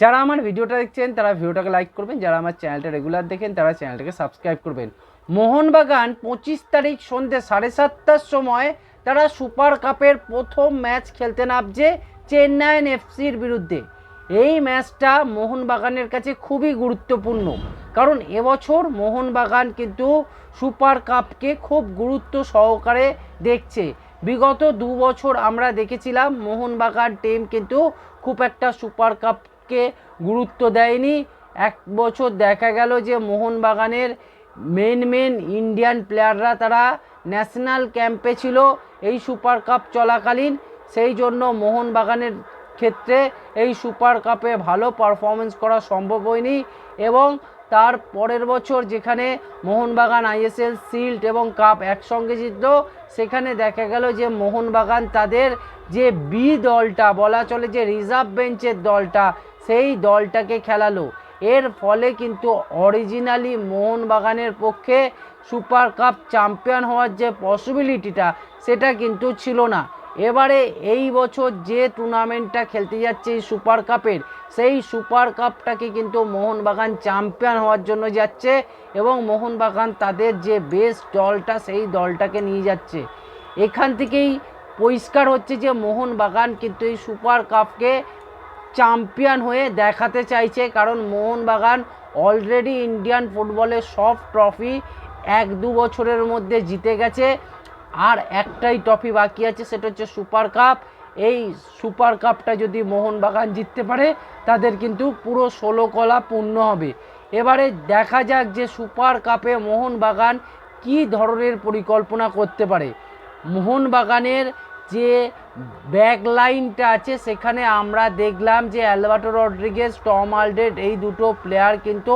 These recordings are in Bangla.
যারা আমার ভিডিওটা দেখছেন, তারা ভিডিওটাকে লাইক করবেন। যারা আমার চ্যানেলটা রেগুলার দেখেন, তারা চ্যানেলটাকে সাবস্ক্রাইব করবেন। মোহনবাগান পঁচিশ তারিখ সন্ধ্যে সাড়ে সাতটার সময় তারা সুপার কাপের প্রথম ম্যাচ খেলতে নামছে চেন্নাইন এফসির বিরুদ্ধে। এই ম্যাচটা মোহনবাগানের কাছে খুবই গুরুত্বপূর্ণ। কারণ এবছর মোহনবাগান কিন্তু সুপার কাপকে খুব গুরুত্ব সহকারে দেখছে। বিগত দু বছর আমরা দেখেছিলাম, মোহনবাগান টিম কিন্তু খুব একটা সুপার কাপকে গুরুত্ব দেয়নি। এক বছর দেখা গেল যে মোহনবাগানের মেন মেন ইন্ডিয়ান প্লেয়াররা তারা ন্যাশনাল ক্যাম্পে ছিল। এই সুপার কাপ চলাকালীন সেই জন্য মোহনবাগানের ক্ষেত্রে এই সুপার কাপে ভালো পারফরমেন্স করা সম্ভব হয়নি এবং তার পরের বছর যেখানে মোহনবাগান আইএসএল সিল্ড এবং কাপ একসঙ্গে জিতল, সেখানে দেখা গেল যে মোহনবাগান তাদের যে বি দলটা বলা চলে যে রিজার্ভ বেঞ্চের দলটা সেই দলটাকে খেলালো। এর ফলে কিন্তু অরিজিনালি মোহনবাগানের পক্ষে সুপার কাপ চ্যাম্পিয়ন হওয়ার যে পসিবিলিটিটা সেটা কিন্তু ছিল না। এবারে এই বছর যে টুর্নামেন্টটা খেলতে যাচ্ছে এই সুপার কাপের সেই সুপার কাপটাকে কিন্তু মোহনবাগান চ্যাম্পিয়ন হওয়ার জন্য যাচ্ছে এবং মোহনবাগান তাদের যে বেস্ট দলটা, সেই দলটাকে নিয়ে যাচ্ছে। এখান থেকেই পরিষ্কার হচ্ছে যে মোহনবাগান কিন্তু এই সুপার কাপকে চ্যাম্পিয়ন হয়ে দেখাতে চাইছে কারণ মোহনবাগান অলরেডি ইন্ডিয়ান ফুটবলের সব ট্রফি এক দু বছরের মধ্যে জিতে গেছে। আর একটাই ট্রফি বাকি আছে, সেটা হচ্ছে সুপার কাপ এই সুপার কাপটা যদি মোহনবাগান জিততে পারে, তাদের কিন্তু পুরো ষোলো কলা পূর্ণ হবে। এবারে দেখা যাক যে সুপার কাপে মোহনবাগান কী ধরনের পরিকল্পনা করতে পারে। মোহনবাগানের যে ব্যাক লাইনটা আছে, সেখানে আমরা দেখলাম যে অ্যালবার্টো রড্রিগেজ, টম আলডেড এই দুটো প্লেয়ার কিন্তু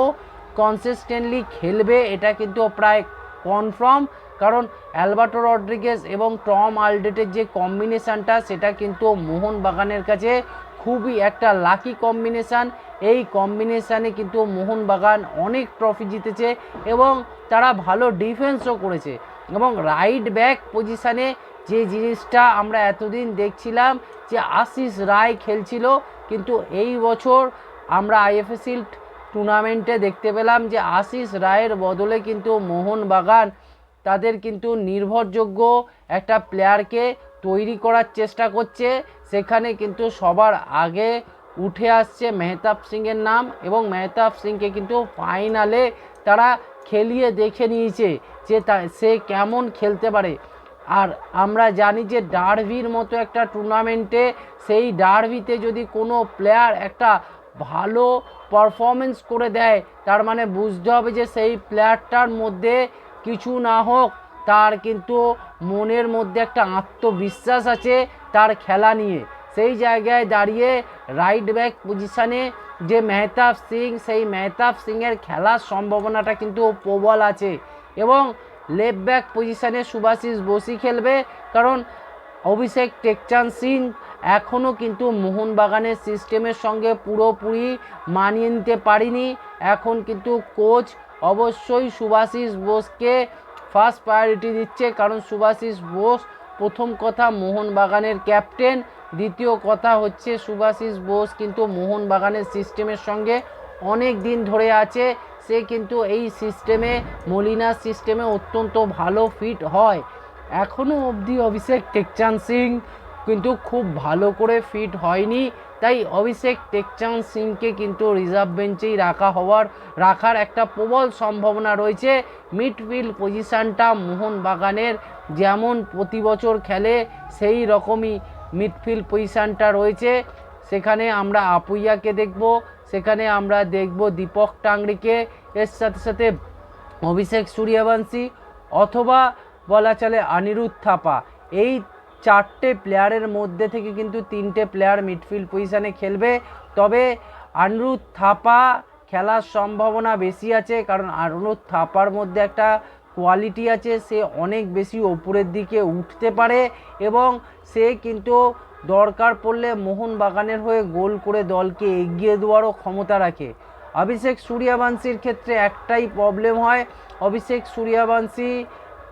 কনসিস্টেন্টলি খেলবে। এটা কিন্তু প্রায় কনফার্ম কারণ অ্যালবার্টো রড্রিগেজ এবং টম আলডেটের যে কম্বিনেশানটা সেটা কিন্তু মোহনবাগানের কাছে খুবই একটা লাকি কম্বিনেশান এই কম্বিনেশানে কিন্তু মোহনবাগান অনেক ট্রফি জিতেছে এবং তারা ভালো ডিফেন্সও করেছে এবং রাইট ব্যাক পজিশানে যে জিনিসটা আমরা এতদিন দেখছিলাম যে আশিস রায় খেলছিল, কিন্তু এই বছর আমরা আইএফএসিল টুর্নামেন্টে দেখতে পেলাম যে আশিস রায়ের বদলে কিন্তু মোহনবাগান তাদের কিন্তু নির্ভরযোগ্য একটা প্লেয়ারকে তৈরি করার চেষ্টা করছে। সেখানে কিন্তু সবার আগে উঠে আসছে মেহতাব সিংয়ের নাম এবং মেহতাব সিংকে কিন্তু ফাইনালে তারা খেলিয়ে দেখে নিয়েছে যে তা সে কেমন খেলতে পারে। আর আমরা জানি যে ডারভির মতো একটা টুর্নামেন্টে সেই ডারভিতে যদি কোনো প্লেয়ার একটা ভালো পারফরমেন্স করে দেয়, তার মানে বুঝতে হবে যে সেই প্লেয়ারটার মধ্যে কিছু না হোক, তার কিন্তু মনের মধ্যে একটা আত্মবিশ্বাস আছে তার খেলা নিয়ে। সেই জায়গায় দাঁড়িয়ে রাইট ব্যাক পজিশানে যে মেহতাব সিং, সেই মেহতাব সিংয়ের খেলার সম্ভাবনাটা কিন্তু প্রবল আছে। এবং লেফট ব্যাক পজিশানে সুভাশিস বসি খেলবে, কারণ অভিষেক টেকচান সিং এখনও কিন্তু মোহনবাগানের সিস্টেমের সঙ্গে পুরোপুরি মানিয়ে নিতে পারিনি। এখন কিন্তু কোচ অবশ্যই সুভাশিস বোসকে ফার্স্ট প্রায়োরিটি দিচ্ছে, কারণ সুভাশিস বোস প্রথম কথা মোহনবাগানের ক্যাপ্টেন, দ্বিতীয় কথা হচ্ছে সুভাশিস বোস কিন্তু মোহনবাগানের সিস্টেমের সঙ্গে অনেক দিন ধরে আছে। সে কিন্তু এই সিস্টেমে মলিনার সিস্টেমে অত্যন্ত ভালো ফিট হয়। এখনও অবধি অভিষেক টেকচান সিং কিন্তু খুব ভালো করে ফিট হয়নি। তাই অভিষেক টেকচান সিংকে কিন্তু রিজার্ভ বেঞ্চেই রাখা হওয়ার, রাখার একটা প্রবল সম্ভাবনা রয়েছে। মিডফিল্ড পজিশানটা মোহনবাগানের যেমন প্রতি বছর খেলে, সেই রকমই মিডফিল্ড পজিশানটা রয়েছে। সেখানে আমরা আপুইয়াকে দেখব। সেখানে আমরা দেখব দীপক টাংরিকে এর সাথে সাথে অভিষেক সূর্যবংশী অথবা বলা চলে অনিরুদ্ধ থাপা। এই চারটে প্লেয়ারের মধ্যে থেকে কিন্তু তিনটে প্লেয়ার মিডফিল্ড পজিশানে খেলবে। তবে অনিরুদ্ধ থাপা খেলার সম্ভাবনা বেশি আছে, কারণ অনিরুদ্ধ থাপার মধ্যে একটা কোয়ালিটি আছে, সে অনেক বেশি ওপরের দিকে উঠতে পারে এবং সে কিন্তু দরকার পড়লে মোহনবাগানের হয়ে গোল করে দলকে এগিয়ে দেওয়ারও ক্ষমতা রাখে। অভিষেক সূর্যবংশীর ক্ষেত্রে একটাই প্রবলেম হয়। অভিষেক সূর্যবংশী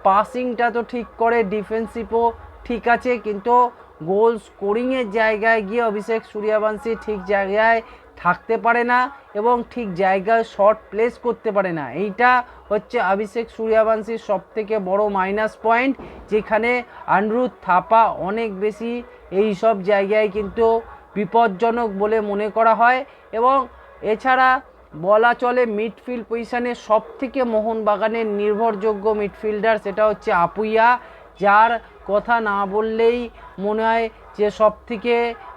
পাসিংটা তো ঠিক করে ডিফেন্সিভও ঠিক আছে, কিন্তু গোল স্কোরিংয়ের জায়গায় গিয়ে অভিষেক সূর্যবংশী ঠিক জায়গায় থাকতে পারে না এবং ঠিক জায়গায় শর্ট প্লেস করতে পারে না। এইটা হচ্ছে অভিষেক সূর্যবংশীর সব থেকে বড় মাইনাস পয়েন্ট যেখানে আনরুদ থাপা অনেক বেশি এই সব জায়গায় কিন্তু বিপজ্জনক বলে মনে করা হয় এবং এছাড়া বলা চলে মিডফিল্ড পজিশনে সব থেকে মোহনবাগানের নির্ভরযোগ্য মিডফিল্ডার সেটা হচ্ছে আপুইয়া। যার কথা না বললেই মনে হয় যে সব থেকে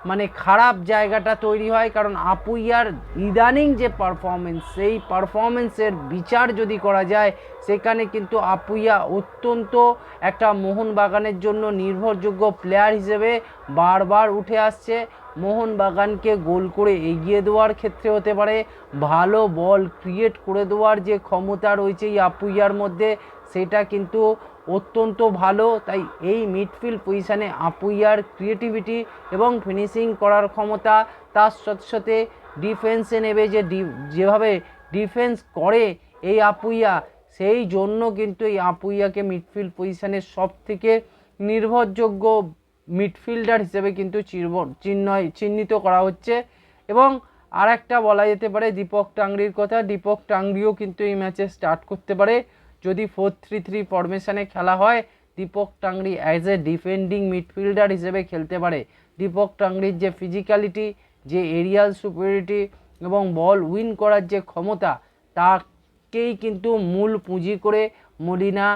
মানে খারাপ জায়গাটা তৈরি হয়। কারণ আপুইয়ার ইদানিং যে পারফরমেন্স সেই পারফরমেন্সের বিচার যদি করা যায়, সেখানে কিন্তু আপুইয়া অত্যন্ত একটা মোহনবাগানের জন্য নির্ভরযোগ্য প্লেয়ার হিসেবে বারবার উঠে আসছে। মোহনবাগানকে গোল করে এগিয়ে দেওয়ার ক্ষেত্রে হতে পারে, ভালো বল ক্রিয়েট করে দেওয়ার যে ক্ষমতা রয়েছে এই আপুইয়ার মধ্যে, সেটা কিন্তু অত্যন্ত ভালো। তাই এই মিডফিল্ড পজিশানে আপুইয়ার ক্রিয়েটিভিটি এবং ফিনিশিং করার ক্ষমতা, তার সাথে সাথে ডিফেন্সে নেবে যে যেভাবে ডিফেন্স করে এই আপুইয়া, সেই জন্য কিন্তু এই আপুইয়াকে মিডফিল্ড পজিশানে সব থেকে নির্ভরযোগ্য মিডফিল্ডার হিসেবে কিন্তু চিহ্নয় চিহ্নিত করা হচ্ছে। এবং আর একটা বলা যেতে পারে দীপক টাংরির কথা। দীপক টাংরিও কিন্তু এই ম্যাচে স্টার্ট করতে পারে। যদি ফোর থ্রি থ্রি ফরমেশনে খেলা হয়, Deepak Tangri as a defending midfielder হিসেবে খেলতে পারে। দীপক টাংরির যে ফিজিক্যালিটি যে এরিয়াল সুপিরিয়রিটি এবং বল উইন করার যে ক্ষমতা, তাকেই কিন্তু মূল পুঁজি করে মলিনা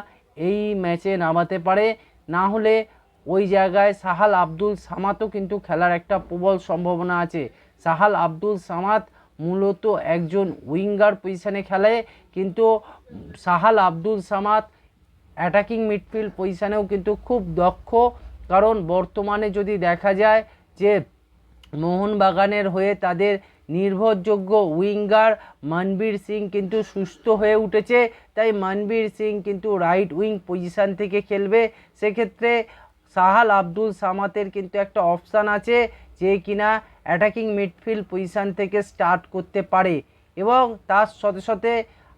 এই ম্যাচে নামাতে পারে। না হলে ওই জায়গায় সাহাল আব্দুল সামাতও কিন্তু খেলার একটা প্রবল সম্ভাবনা আছে। সাহাল আব্দুল সামাত মূলত একজন উইঙ্গার পজিশনে খেলে, কিন্তু সাহাল আব্দুল সামাদ অ্যাটাকিং মিডফিল্ড পজিশনেও কিন্তু খুব দক্ষ। কারণ বর্তমানে যদি দেখা যায় যে মোহনবাগানের হয়ে তাদের নির্ভরযোগ্য উইঙ্গার মনবীর সিং কিন্তু সুস্থ হয়ে উঠেছে, তাই মনবীর সিং কিন্তু রাইট উইং পজিশন থেকে খেলবে। সেক্ষেত্রে সাহাল আব্দুল সামাতের কিন্তু একটা অপশান আছে যে কিনা অ্যাটাকিং মিডফিল্ড পজিশন থেকে স্টার্ট করতে পারে। এবং তার সাথে সাথে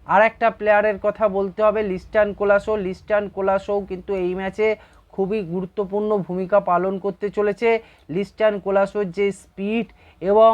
আর একটা প্লেয়ারের কথা বলতে হবে, লিস্টান কোলাসো। লিস্টান কোলাসোও কিন্তু এই ম্যাচে খুবই গুরুত্বপূর্ণ ভূমিকা পালন করতে চলেছে। লিস্টান কোলাসোর যে স্পিড এবং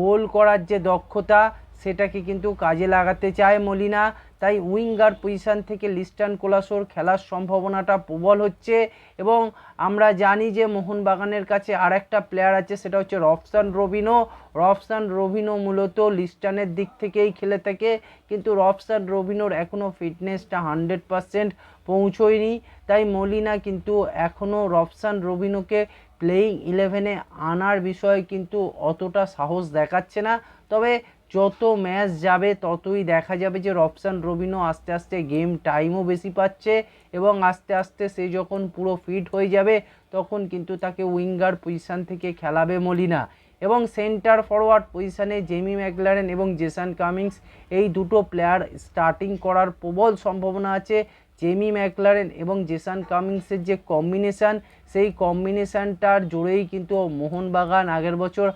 গোল করার যে দক্ষতা, সেটাকে কিন্তু কাজে লাগাতে চায় মলিনা। তাই উইঙ্গার পজিশন থেকে লিস্টান কোলাসোর খেলার সম্ভাবনাটা প্রবল হচ্ছে এবং আমরা জানি যে মোহনবাগানের কাছে আর একটা প্লেয়ার আছে, সেটা হচ্ছে রফসান রবিনো। রফসান রবিনো মূলত লিস্টানের দিক থেকেই খেলে থাকে, কিন্তু রফসান রবিনোর এখনও ফিটনেসটা হান্ড্রেড পারসেন্ট পৌঁছয়নি। তাই মলিনা কিন্তু এখনও রফসান রবিনোকে প্লেয়িং ইলেভেনে আনার বিষয়ে কিন্তু অতটা সাহস দেখাচ্ছে না। তবে যত ম্যাচ যাবে ততই দেখা যাবে যে রফসান রবিনো আস্তে আস্তে গেম টাইমও বেশি পাচ্ছে এবং আস্তে আস্তে সে যখন পুরো ফিট হয়ে যাবে, তখন কিন্তু তাকে উইঙ্গার পজিশান থেকে খেলাবে মলিনা। এবং সেন্টার ফরওয়ার্ড পজিশানে জেমি ম্যাকলারেন এবং জেসান কামিংস এই দুটো প্লেয়ার স্টার্টিং করার প্রবল সম্ভাবনা আছে। জেমি ম্যাকলারেন এবং জেসান কামিংসের যে কম্বিনেশান, সেই কম্বিনেশানটার জোরেই কিন্তু মোহনবাগান আগের বছর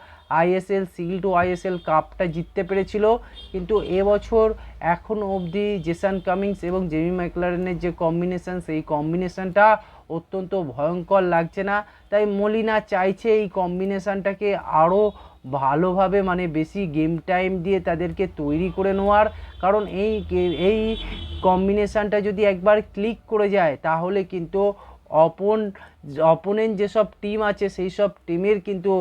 আইএসএল সিল টু আইএসএল কাপটা জিততে পেরেছিল। কিন্তু এবছর এখনও অবধি জেসান কামিংস এবং জেমি ম্যাকলারেনের যে কম্বিনেশান, সেই কম্বিনেশানটা অত্যন্ত ভয়ঙ্কর লাগছে না। তাই মলিনা চাইছে এই কম্বিনেশানটাকে আরও ভালোভাবে মানে বেশি গেম টাইম দিয়ে তাদেরকে তৈরি করে নেওয়ার। কারণ এই এই কম্বিনেশানটা যদি একবার ক্লিক করে যায়, তাহলে কিন্তু অপন অপোনেন্ট যেসব টিম আছে সেই সব টিমের কিন্তু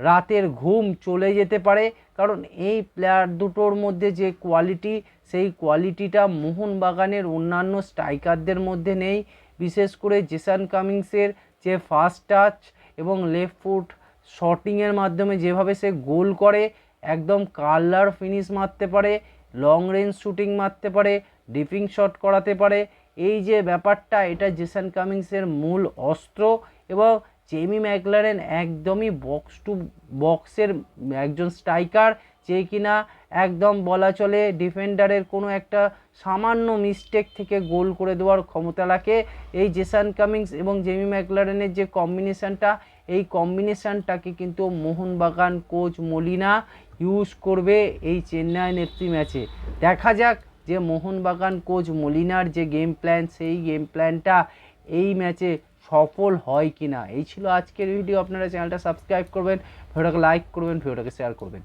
রাতের ঘুম চলে যেতে পারে। কারণ এই প্লেয়ার দুটোর মধ্যে যে কোয়ালিটি সেই কোয়ালিটিটা মোহনবাগানের অন্যান্য স্ট্রাইকারদের মধ্যে নেই। বিশেষ করে জেসান কামিংসের যে ফার্স্ট টাচ এবং লেফট ফুট শটিংয়ের মাধ্যমে যেভাবে সে গোল করে, একদম কালার ফিনিশ মারতে পারে লং রেঞ্জ শুটিং মারতে পারে ডিপিং শট করাতে পারে। এই যে ব্যাপারটা, এটা জেসান কামিংসের মূল অস্ত্র এবং জেমি ম্যাকলারেন একদমই বক্স টু বক্সের একজন স্ট্রাইকার যে কিনা একদম বলা চলে ডিফেন্ডারের কোনো একটা সামান্য মিস্টেক থেকে গোল করে দেওয়ার ক্ষমতা রাখে। এই জেসান কামিংস এবং জেমি ম্যাকলারেনের যে কম্বিনেশানটা এই কম্বিনেশানটাকে কিন্তু মোহনবাগান কোচ মলিনা ইউজ করবে এই চেন্নাই এফসি ম্যাচে। দেখা যাক যে মোহনবাগান কোচ মলিনার যে গেম প্ল্যান সেই গেম প্ল্যানটা এই ম্যাচে সফল হয় কি না এই ছিল আজকের ভিডিও আপনারা চ্যানেলটা সাবস্ক্রাইব করবেন, ভিডিওটাকে লাইক করবেন, ভিডিওটাকে শেয়ার করবেন।